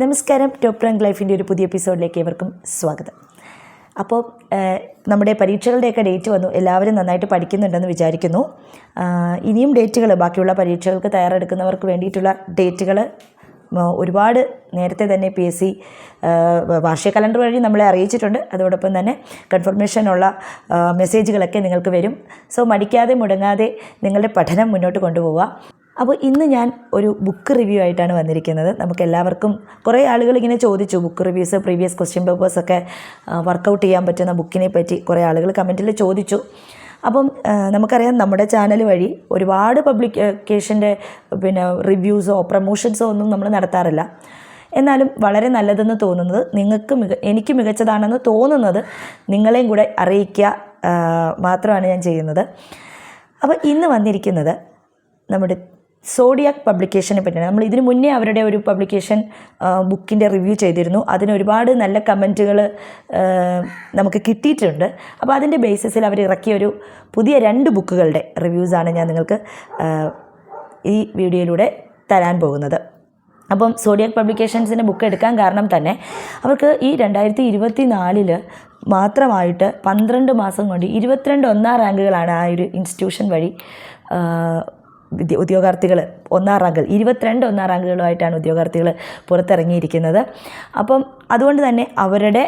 നമസ്കാരം. Top rank ലൈഫിന്റെ ഒരു പുതിയ എപ്പിസോഡിലേക്ക് ഏവർക്കും സ്വാഗതം. അപ്പോൾ നമ്മുടെ പരീക്ഷകളുടെയൊക്കെ ഡേറ്റ് വന്നു. എല്ലാവരും നന്നായിട്ട് പഠിക്കുന്നുണ്ടെന്ന് വിചാരിക്കുന്നു. ഇനിയും ഡേറ്റുകൾ ബാക്കിയുള്ള പരീക്ഷകൾക്ക് തയ്യാറെടുക്കുന്നവർക്ക് വേണ്ടിയിട്ടുള്ള ഡേറ്റുകൾ ഒരുപാട് നേരത്തെ തന്നെ പി എസ് സി വാർഷിക കലണ്ടർ വഴി നമ്മളെ അറിയിച്ചിട്ടുണ്ട്. അതോടൊപ്പം തന്നെ കൺഫർമേഷനുള്ള മെസ്സേജുകളൊക്കെ നിങ്ങൾക്ക് വരും. സോ മടിക്കാതെ മുടങ്ങാതെ നിങ്ങളുടെ പഠനം മുന്നോട്ട് കൊണ്ടുപോവുക. അപ്പോൾ ഇന്ന് ഞാൻ ഒരു ബുക്ക് റിവ്യൂ ആയിട്ടാണ് വന്നിരിക്കുന്നത്. നമുക്ക് എല്ലാവർക്കും കുറേ ആളുകൾ ഇങ്ങനെ ചോദിച്ചു ബുക്ക് റിവ്യൂസ് പ്രീവിയസ് ക്വസ്റ്റ്യൻ പേപ്പേഴ്സൊക്കെ വർക്കൗട്ട് ചെയ്യാൻ പറ്റുന്ന ബുക്കിനെ പറ്റി കുറേ ആളുകൾ കമന്റിൽ ചോദിച്ചു. അപ്പം നമുക്കറിയാം നമ്മുടെ ചാനൽ വഴി ഒരുപാട് പബ്ലിക്കേഷന്റെ പിന്നെ റിവ്യൂസോ പ്രൊമോഷൻസോ ഒന്നും നമ്മൾ നടത്താറില്ല. എന്നാലും വളരെ നല്ലതെന്ന് തോന്നുന്നത് നിങ്ങൾക്ക് മിക എനിക്ക് മികച്ചതാണെന്ന് തോന്നുന്നത് നിങ്ങളെയും കൂടെ അറിയിക്കുക മാത്രമാണ് ഞാൻ ചെയ്യുന്നത്. അപ്പോൾ ഇന്ന് വന്നിരിക്കുന്നത് നമ്മുടെ സോഡിയാക് പബ്ലിക്കേഷനെ പറ്റിയാണ്. നമ്മൾ ഇതിനു മുന്നേ അവരുടെ ഒരു പബ്ലിക്കേഷൻ ബുക്കിന്റെ റിവ്യൂ ചെയ്തിരുന്നു. അതിന് ഒരുപാട് നല്ല കമന്റുകൾ നമുക്ക് കിട്ടിയിട്ടുണ്ട്. അപ്പോൾ അതിന്റെ ബേസിസിൽ അവർ ഇറക്കിയ ഒരു പുതിയ രണ്ട് ബുക്കുകളുടെ റിവ്യൂസാണ് ഞാൻ നിങ്ങൾക്ക് ഈ വീഡിയോയിലൂടെ തരാൻ പോകുന്നത്. അപ്പം സോഡിയാക് പബ്ലിക്കേഷൻസിന്റെ ബുക്ക് എടുക്കാൻ കാരണം തന്നെ അവർക്ക് ഈ രണ്ടായിരത്തി ഇരുപത്തി നാലിൽ മാത്രമായിട്ട് പന്ത്രണ്ട് മാസം കൊണ്ട് ഇരുപത്തിരണ്ട് ഒന്നാം റാങ്കുകളാണ് ആ ഒരു ഇൻസ്റ്റിറ്റ്യൂഷൻ വഴി ഉദ്യോഗാർത്ഥികൾ ഒന്നാം റാങ്കിൽ ഇരുപത്തിരണ്ട് ഒന്നാം റാങ്കുകളുമായിട്ടാണ് ഉദ്യോഗാർത്ഥികൾ പുറത്തിറങ്ങിയിരിക്കുന്നത്. അപ്പം അതുകൊണ്ട് തന്നെ അവരുടെ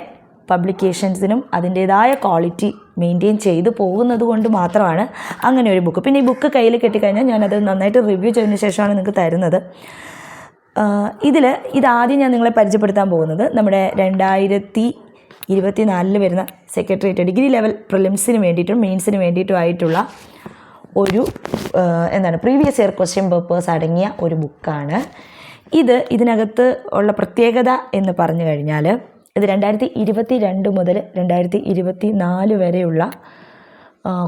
പബ്ലിക്കേഷൻസിനും അതിന്റേതായ ക്വാളിറ്റി മെയിന്റെയിൻ ചെയ്തു പോകുന്നത് കൊണ്ട് മാത്രമാണ് അങ്ങനെ ഒരു ബുക്ക്. പിന്നെ ഈ ബുക്ക് കയ്യിൽ കിട്ടിക്കഴിഞ്ഞാൽ ഞാനത് നന്നായിട്ട് റിവ്യൂ ചെയ്തതിന് ശേഷമാണ് നിങ്ങൾക്ക് തരുന്നത്. ഇതിൽ ഇതാദ്യം ഞാൻ നിങ്ങളെ പരിചയപ്പെടുത്താൻ പോകുന്നത് നമ്മുടെ രണ്ടായിരത്തി ഇരുപത്തി നാലിൽ വരുന്ന സെക്രട്ടേറിയറ്റ് ഡിഗ്രി ലെവൽ പ്രിലിംസിന് വേണ്ടിയിട്ടും മെയിൻസിന് വേണ്ടിയിട്ടുമായിട്ടുള്ള ഒരു എന്താണ് പ്രീവിയസ് ഇയർ ക്വസ്റ്റ്യൻ പേപ്പേഴ്സ് അടങ്ങിയ ഒരു ബുക്കാണ് ഇത് ഇതിനകത്ത് ഉള്ള പ്രത്യേകത എന്ന് പറഞ്ഞു കഴിഞ്ഞാൽ ഇത് രണ്ടായിരത്തി ഇരുപത്തി രണ്ട് മുതൽ രണ്ടായിരത്തി ഇരുപത്തി നാല് വരെയുള്ള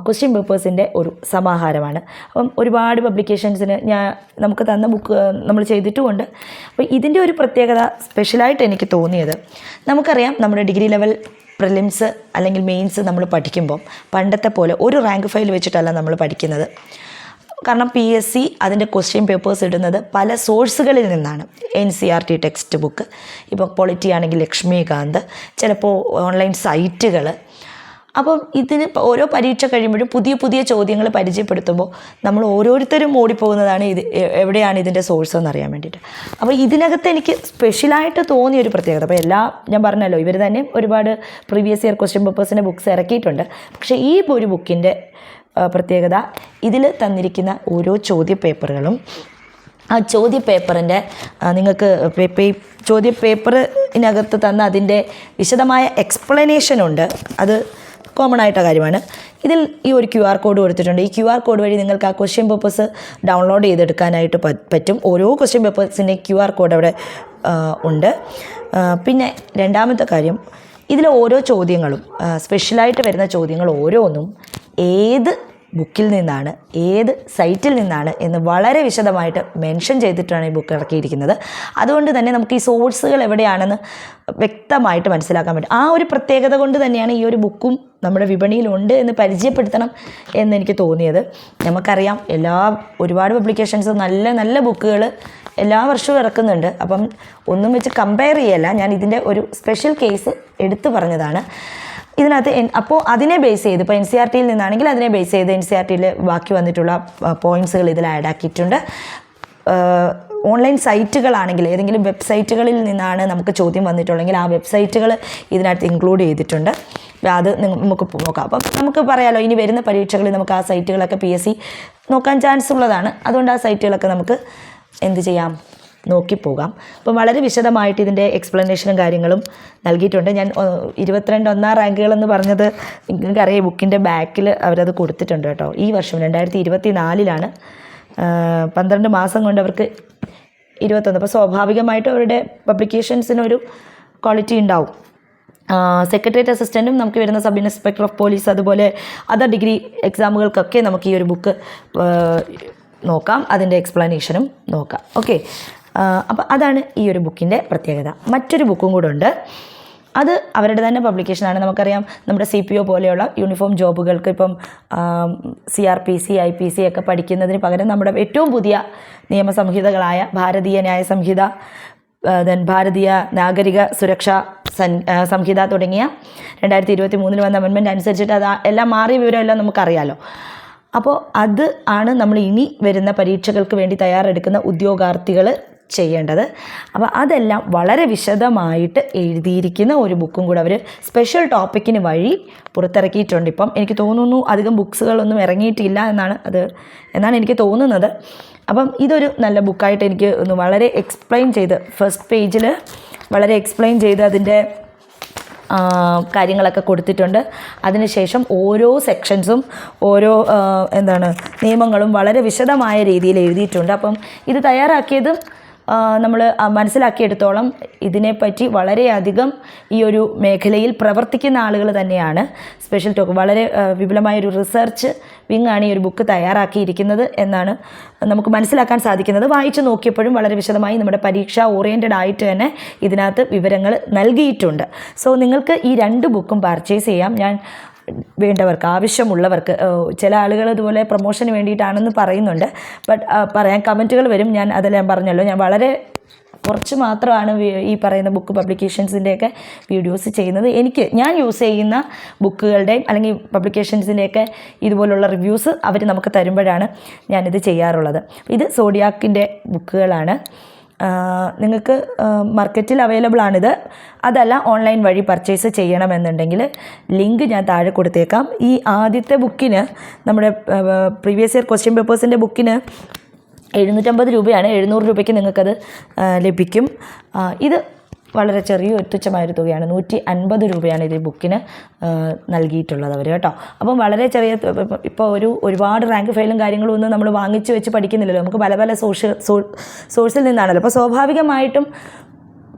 ക്വസ്റ്റ്യൻ പേപ്പേഴ്സിന്റെ ഒരു സമാഹാരമാണ്. അപ്പം ഒരുപാട് പബ്ലിക്കേഷൻസിന് ഞാൻ നമുക്ക് തന്ന ബുക്ക് നമ്മൾ ചെയ്തിട്ടുമുണ്ട്. അപ്പോൾ ഇതിന്റെ ഒരു പ്രത്യേകത സ്പെഷ്യലായിട്ട് എനിക്ക് തോന്നിയത്. നമുക്കറിയാം നമ്മുടെ ഡിഗ്രി ലെവൽ പ്രിലിംസ് അല്ലെങ്കിൽ മെയിൻസ് നമ്മൾ പഠിക്കുമ്പം പണ്ടത്തെ പോലെ ഒരു റാങ്ക് ഫയൽ വെച്ചിട്ടല്ല നമ്മൾ പഠിക്കുന്നത്. കാരണം പി എസ് സി അതിന്റെ ക്വസ്റ്റ്യൻ പേപ്പേഴ്സ് ഇടുന്നത് പല സോഴ്സുകളിൽ നിന്നാണ്. N C R T text book ഇപ്പോൾ പൊളിറ്റി ആണെങ്കിൽ ലക്ഷ്മികാന്ത് ചിലപ്പോൾ ഓൺലൈൻ സൈറ്റുകൾ അപ്പം ഇതിന് ഓരോ പരീക്ഷ കഴിയുമ്പോഴും പുതിയ പുതിയ ചോദ്യങ്ങൾ പരിചയപ്പെടുത്തുമ്പോൾ നമ്മൾ ഓരോരുത്തരും ഓടിപ്പോകുന്നതാണ് ഇത് എവിടെയാണ് ഇതിന്റെ സോഴ്സ് എന്ന് അറിയാൻ വേണ്ടിയിട്ട്. അപ്പോൾ ഇതിനകത്ത് എനിക്ക് സ്പെഷ്യലായിട്ട് തോന്നിയ ഒരു പ്രത്യേകത അപ്പോൾ എല്ലാ ഞാൻ പറഞ്ഞല്ലോ ഇവർ തന്നെ ഒരുപാട് പ്രീവിയസ് ഇയർ ക്വസ്റ്റ്യൻ പേപ്പേഴ്സിന്റെ ബുക്ക്സ് ഇറക്കിയിട്ടുണ്ട്. പക്ഷേ ഈ ഒരു ബുക്കിന്റെ പ്രത്യേകത ഇതിൽ തന്നിരിക്കുന്ന ഓരോ ചോദ്യ പേപ്പറുകളും ആ ചോദ്യ പേപ്പറിന്റെ നിങ്ങൾക്ക് ചോദ്യ പേപ്പറിനകത്ത് തന്ന അതിന്റെ വിശദമായ എക്സ്പ്ലനേഷൻ ഉണ്ട്. അത് കോമൺ ആയിട്ട കാര്യമാണ്. ഇതിൽ ഈ ഒരു ക്യു ആർ കോഡ് കൊടുത്തിട്ടുണ്ട്. ഈ ക്യു ആർ കോഡ് വഴി നിങ്ങൾക്ക് ആ ക്വസ്റ്റ്യൻ പേപ്പേഴ്സ് ഡൗൺലോഡ് ചെയ്തെടുക്കാനായിട്ട് പറ്റും. ഓരോ ക്വസ്റ്റ്യൻ പേപ്പേഴ്സിന്റെ ക്യു ആർ കോഡ് അവിടെ ഉണ്ട്. പിന്നെ രണ്ടാമത്തെ കാര്യം ഇതിലെ ഓരോ ചോദ്യങ്ങളും സ്പെഷ്യലായിട്ട് വരുന്ന ചോദ്യങ്ങൾ ഓരോന്നും ഏത് ബുക്കിൽ നിന്നാണ് ഏത് സൈറ്റിൽ നിന്നാണ് എന്ന് വളരെ വിശദമായിട്ട് മെൻഷൻ ചെയ്തിട്ടാണ് ഈ ബുക്ക് ഇറക്കിയിരിക്കുന്നത്. അതുകൊണ്ട് തന്നെ നമുക്ക് ഈ സോഴ്സുകൾ എവിടെയാണെന്ന് വ്യക്തമായിട്ട് മനസ്സിലാക്കാൻ പറ്റും. ആ ഒരു പ്രത്യേകത കൊണ്ട് തന്നെയാണ് ഈ ഒരു ബുക്കും നമ്മുടെ വിപണിയിലുണ്ട് എന്ന് പരിചയപ്പെടുത്തണം എന്നെനിക്ക് തോന്നിയത്. നമുക്കറിയാം എല്ലാ ഒരുപാട് പബ്ലിക്കേഷൻസ് നല്ല നല്ല ബുക്കുകൾ എല്ലാ വർഷവും ഇറക്കുന്നുണ്ട്. അപ്പം ഒന്നും വെച്ച് കമ്പയർ ചെയ്യല്ല ഞാൻ ഇതിന്റെ ഒരു സ്പെഷ്യൽ കേസ് എടുത്തു പറഞ്ഞതാണ്. ഇതിനകത്ത് അപ്പോൾ അതിനെ ബേസ് ചെയ്ത് ഇപ്പോൾ എൻ സി ആർ ടിയിൽ നിന്നാണെങ്കിൽ അതിനെ ബേസ് ചെയ്ത് എൻ സി ആർ ടിയിൽ ബാക്കി വന്നിട്ടുള്ള പോയിന്റ്സുകൾ ഇതിൽ ആഡ് ആക്കിയിട്ടുണ്ട്. ഓൺലൈൻ സൈറ്റുകളാണെങ്കിൽ ഏതെങ്കിലും വെബ്സൈറ്റുകളിൽ നിന്നാണ് നമുക്ക് ചോദ്യം വന്നിട്ടുള്ളെങ്കിൽ ആ വെബ്സൈറ്റുകൾ ഇതിനകത്ത് ഇൻക്ലൂഡ് ചെയ്തിട്ടുണ്ട്. അത് നമുക്ക് നോക്കാം. അപ്പം നമുക്ക് പറയാലോ ഇനി വരുന്ന പരീക്ഷകളിൽ നമുക്ക് ആ സൈറ്റുകളൊക്കെ പി എസ് സി നോക്കാൻ ചാൻസ് ഉള്ളതാണ്. അതുകൊണ്ട് ആ സൈറ്റുകളൊക്കെ നമുക്ക് എന്ത് ചെയ്യാം? നോക്കിപ്പോകാം. അപ്പം വളരെ വിശദമായിട്ട് ഇതിന്റെ എക്സ്പ്ലനേഷനും കാര്യങ്ങളും നൽകിയിട്ടുണ്ട്. ഞാൻ ഇരുപത്തിരണ്ട് ഒന്നാം റാങ്കുകളെന്ന് പറഞ്ഞത് നിങ്ങൾക്കറിയാം ബുക്കിന്റെ ബാക്കിൽ അവരത് കൊടുത്തിട്ടുണ്ട് കേട്ടോ. ഈ വർഷം രണ്ടായിരത്തി ഇരുപത്തി നാലിലാണ് പന്ത്രണ്ട് മാസം കൊണ്ട് അവർക്ക് ഇരുപത്തൊന്ന്. അപ്പോൾ സ്വാഭാവികമായിട്ടും അവരുടെ പബ്ലിക്കേഷൻസിനൊരു ക്വാളിറ്റി ഉണ്ടാവും. സെക്രട്ടേറിയറ്റ് അസിസ്റ്റന്റും നമുക്ക് വരുന്ന സബ് ഇൻസ്പെക്ടർ ഓഫ് പോലീസ് അതുപോലെ അതർ ഡിഗ്രി എക്സാമുകൾക്കൊക്കെ നമുക്ക് ഈ ഒരു ബുക്ക് നോക്കാം. അതിന്റെ എക്സ്പ്ലനേഷനും നോക്കാം. ഓക്കെ അപ്പോൾ അതാണ് ഈ ഒരു ബുക്കിന്റെ പ്രത്യേകത. മറ്റൊരു ബുക്കും കൂടെ ഉണ്ട്. അത് അവരുടെ തന്നെ പബ്ലിക്കേഷനാണ് നമുക്കറിയാം നമ്മുടെ സി പി ഒ പോലെയുള്ള യൂണിഫോം ജോബുകൾക്ക് ഇപ്പം C R P C I P C ഒക്കെ പഠിക്കുന്നതിന് പകരം നമ്മുടെ ഏറ്റവും പുതിയ നിയമസംഹിതകളായ ഭാരതീയ ന്യായ സംഹിത ദെൻ ഭാരതീയ നാഗരിക സുരക്ഷാ സംഹിത തുടങ്ങിയ രണ്ടായിരത്തി ഇരുപത്തി മൂന്നിൽ വന്ന അമെൻമെന്റ് അനുസരിച്ചിട്ട് അത് എല്ലാം മാറിയ വിവരമെല്ലാം നമുക്കറിയാലോ. അപ്പോൾ അത് ആണ് നമ്മൾ ഇനി വരുന്ന പരീക്ഷകൾക്ക് വേണ്ടി തയ്യാറെടുക്കുന്ന ഉദ്യോഗാർത്ഥികൾ ചെയ്യേണ്ടത്. അപ്പോൾ അതെല്ലാം വളരെ വിശദമായിട്ട് എഴുതിയിരിക്കുന്ന ഒരു ബുക്കും കൂടെ അവർ സ്പെഷ്യൽ ടോപ്പിക്കിന് വഴി പുറത്തിറക്കിയിട്ടുണ്ട്. ഇപ്പം എനിക്ക് തോന്നുന്നു അധികം ബുക്സുകളൊന്നും ഇറങ്ങിയിട്ടില്ല എന്നാണ് അത് എന്നാണ് എനിക്ക് തോന്നുന്നത്. അപ്പം ഇതൊരു നല്ല ബുക്കായിട്ട് എനിക്ക് ഒന്ന് വളരെ എക്സ്പ്ലെയിൻ ചെയ്ത് ഫസ്റ്റ് പേജിൽ വളരെ എക്സ്പ്ലെയിൻ ചെയ്ത് അതിന്റെ കാര്യങ്ങളൊക്കെ കൊടുത്തിട്ടുണ്ട്. അതിനുശേഷം ഓരോ സെക്ഷൻസും ഓരോ എന്താണ് നിയമങ്ങളും വളരെ വിശദമായ രീതിയിൽ എഴുതിയിട്ടുണ്ട്. അപ്പം ഇത് തയ്യാറാക്കിയത് നമ്മൾ മനസ്സിലാക്കിയെടുത്തോളം ഇതിനെപ്പറ്റി വളരെയധികം ഈ ഒരു മേഖലയിൽ പ്രവർത്തിക്കുന്ന ആളുകൾ തന്നെയാണ്. സ്പെഷ്യൽ ടോക്ക് വളരെ വിപുലമായൊരു റിസർച്ച് വിങ്ങാണ് ഈ ഒരു ബുക്ക് തയ്യാറാക്കിയിരിക്കുന്നത് എന്നാണ് നമുക്ക് മനസ്സിലാക്കാൻ സാധിക്കുന്നത്. വായിച്ചു നോക്കിയപ്പോഴും വളരെ വിശദമായി നമ്മുടെ പരീക്ഷ ഓറിയന്റഡ് ആയിട്ട് തന്നെ ഇതിനകത്ത് വിവരങ്ങൾ നൽകിയിട്ടുണ്ട്. സോ നിങ്ങൾക്ക് ഈ രണ്ട് ബുക്കും പർച്ചേസ് ചെയ്യാം. ഞാൻ വേണ്ടവർക്ക് ആവശ്യമുള്ളവർക്ക് ചില ആളുകൾ അതുപോലെ പ്രൊമോഷന് വേണ്ടിയിട്ടാണെന്ന് പറയുന്നുണ്ട്. ബട്ട് പറയാൻ കമന്റുകൾ വരും. ഞാൻ അതെല്ലാം പറഞ്ഞല്ലോ. ഞാൻ വളരെ കുറച്ച് മാത്രമാണ് ഈ പറയുന്ന ബുക്ക് പബ്ലിക്കേഷൻസിന്റെയൊക്കെ വീഡിയോസ് ചെയ്യുന്നത്. എനിക്ക് ഞാൻ യൂസ് ചെയ്യുന്ന ബുക്കുകളുടെയും അല്ലെങ്കിൽ പബ്ലിക്കേഷൻസിന്റെയൊക്കെ ഇതുപോലുള്ള റിവ്യൂസ് അവർ നമുക്ക് തരുമ്പോഴാണ് ഞാനിത് ചെയ്യാറുള്ളത്. ഇത് സോഡിയാക്കിന്റെ ബുക്കുകളാണ് നിങ്ങൾക്ക് മാർക്കറ്റിൽ അവൈലബിൾ ആണിത്. അതല്ല ഓൺലൈൻ വഴി പർച്ചേസ് ചെയ്യണമെന്നുണ്ടെങ്കിൽ ലിങ്ക് ഞാൻ താഴെ കൊടുത്തേക്കാം. ഈ ആദ്യത്തെ ബുക്കിന് നമ്മുടെ പ്രീവിയസ് ഇയർ ക്വസ്റ്റ്യൻ പേപ്പേഴ്സിന്റെ ബുക്കിന് എഴുന്നൂറ്റമ്പത് രൂപയാണ്. എഴുന്നൂറ് രൂപയ്ക്ക് നിങ്ങൾക്കത് ലഭിക്കും. ഇത് വളരെ ചെറിയ തുച്ഛമായൊരു തുകയാണ്. നൂറ്റി അൻപത് രൂപയാണ് ഇത് ബുക്കിന് നൽകിയിട്ടുള്ളത് അവർ കേട്ടോ. അപ്പം വളരെ ചെറിയ ഇപ്പോൾ ഒരു ഒരുപാട് റാങ്ക് ഫയലും കാര്യങ്ങളും ഒന്നും നമ്മൾ വാങ്ങിച്ചു വെച്ച് പഠിക്കുന്നില്ലല്ലോ. നമുക്ക് പല പല സോഷ്യൽ സോഴ്സിൽ നിന്നാണല്ലോ. അപ്പോൾ സ്വാഭാവികമായിട്ടും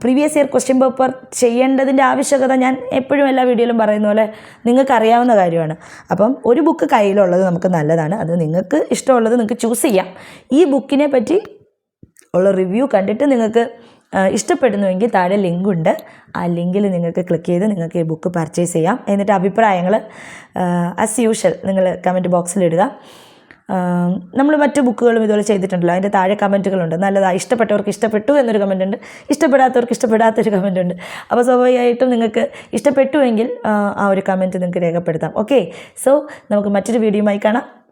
പ്രീവിയസ് ഇയർ ക്വസ്റ്റ്യൻ പേപ്പർ ചെയ്യേണ്ടതിന്റെ ആവശ്യകത ഞാൻ എപ്പോഴും എല്ലാ വീഡിയോയിലും പറയുന്ന പോലെ നിങ്ങൾക്ക് അറിയാവുന്ന കാര്യമാണ്. അപ്പം ഒരു ബുക്ക് കയ്യിലുള്ളത് നമുക്ക് നല്ലതാണ്. അത് നിങ്ങൾക്ക് ഇഷ്ടമുള്ളത് നിങ്ങൾക്ക് ചൂസ് ചെയ്യാം. ഈ ബുക്കിനെ പറ്റി ഉള്ള റിവ്യൂ കണ്ടിട്ട് നിങ്ങൾക്ക് ഇഷ്ടപ്പെടുന്നുവെങ്കിൽ താഴെ ലിങ്ക് ഉണ്ട് ആ ലിങ്കിൽ നിങ്ങൾക്ക് ക്ലിക്ക് ചെയ്ത് നിങ്ങൾക്ക് ഈ ബുക്ക് പർച്ചേസ് ചെയ്യാം. എന്നിട്ട് അഭിപ്രായങ്ങൾ ആസ് യൂഷൽ നിങ്ങൾ കമന്റ് ബോക്സിൽ ഇടുക. നമ്മൾ മറ്റു ബുക്കുകളും ഇതുപോലെ ചെയ്തിട്ടുണ്ടല്ലോ. അതിന്റെ താഴെ കമന്റുകളുണ്ട്. നല്ലതാണ് ഇഷ്ടപ്പെട്ടവർക്ക് ഇഷ്ടപ്പെട്ടു എന്നൊരു കമന്റ് ഉണ്ട്. ഇഷ്ടപ്പെടാത്തവർക്ക് ഇഷ്ടപ്പെടാത്തൊരു കമന്റ് ഉണ്ട്. അപ്പോൾ സ്വാഭാവികമായിട്ടും നിങ്ങൾക്ക് ഇഷ്ടപ്പെട്ടുവെങ്കിൽ ആ, ആ ഒരു കമന്റ് നിങ്ങൾക്ക് രേഖപ്പെടുത്താം. ഓക്കെ സോ നമുക്ക് മറ്റൊരു വീഡിയോയുമായി കാണാം.